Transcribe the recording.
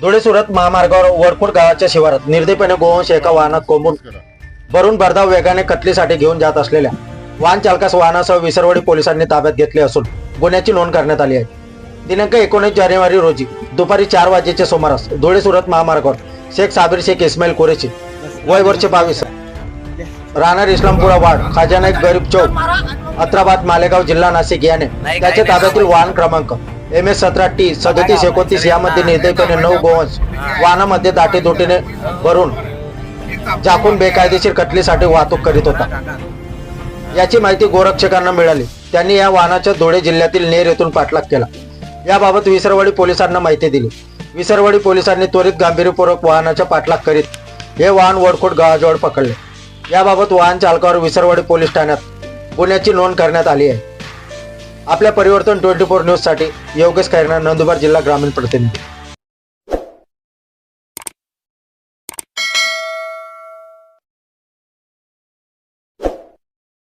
धुळे सुरत महामार्गावर वडखोड गावाच्या शिवारात निर्दयपणे गोवंश एका वाहनात कोंबून भरून भरधाव वेगाने कतलीसाठी घेऊन जात असलेल्या वाहन चालकास वाहनासह विसरवडी पोलिसांनी ताब्यात घेतले असून गुन्ह्याची नोंद करण्यात आली आहे. दिनांक एकोणीस जानेवारी रोजी दुपारी चार वाजेच्या सुमारास धुळे सुरत महामार्गावर शेख साबिर शेख इस्माईल कुरेशी वय वर्ष बावीस राहणार इस्लामपुरा वार्ड खाजानाईक गरीब चौक अत्राबाद मालेगाव जिल्हा नाशिक याने त्याच्या ताब्यातील वाहन क्रमांक एम एस सतरा टी सदोतीस एकोणतीस यामध्ये निर्दयपणे नऊ गोवंश वाहनामध्ये दाटीदोटीने भरून झाकून बेकायदेशीर कटलीसाठी वाहतूक करीत होता. याची माहिती गोरक्षकांना मिळाली. त्यांनी या वाहनाच्या धुळे जिल्ह्यातील नेर येथून पाठलाग केला. याबाबत विसरवाडी पोलिसांना माहिती दिली. विसरवाडी पोलिसांनी त्वरित गांभीर्यपूर्वक वाहनाचा पाठलाग करीत हे वाहन वडखोट गावाजवळ पकडले. याबाबत वाहन चालकावर विसरवाडी पोलीस ठाण्यात गुन्ह्याची नोंद करण्यात आली आहे. आपल्या परिवर्तन ट्वेंटी फोर न्यूजसाठी योगेश खैरनार नंदुरबार जिल्हा ग्रामीण प्रतिनिधी.